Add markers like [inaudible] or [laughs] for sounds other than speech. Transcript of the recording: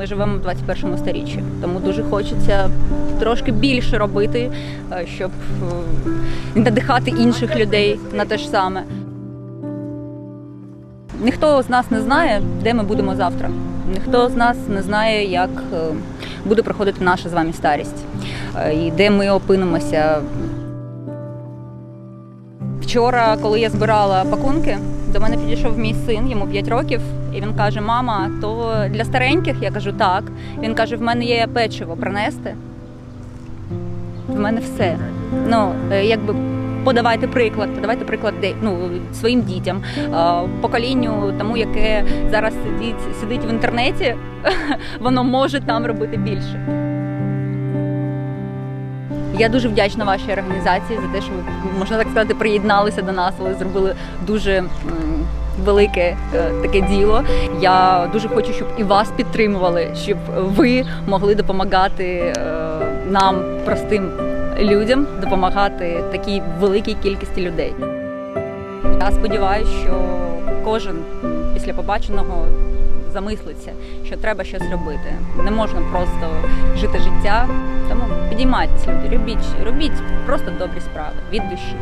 живемо в 21 сторіччі. Тому дуже хочеться трошки більше робити, е, щоб е, надихати інших людей на те ж саме. Ніхто з нас не знає, де ми будемо завтра. Ніхто з нас не знає, як е, буде проходити наша з вами старість і де ми опинимося. Вчора, коли я збирала пакунки, до мене підійшов мій син, йому 5 років, і він каже: Мама, то для стареньких? Я кажу, так. Він каже: в мене є печиво принести. В мене все. Ну, е, якби подавайте приклад, подавайте приклад ну, своїм дітям, поколінню, тому, яке зараз сидить, сидить в інтернеті, [laughs] воно може там робити більше. Я дуже вдячна вашій організації за те, що ви, можна так сказати, приєдналися до нас, ви зробили дуже велике е, таке діло. Я дуже хочу, щоб і вас підтримували, щоб ви могли допомагати е, нам, простим людям, допомагати такій великій кількості людей. Я сподіваюся, що кожен після побаченого замислиться, що треба щось робити. Не можна просто жити життя. Тому підіймайтеся, люди, робіть, робіть просто добрі справи від душі.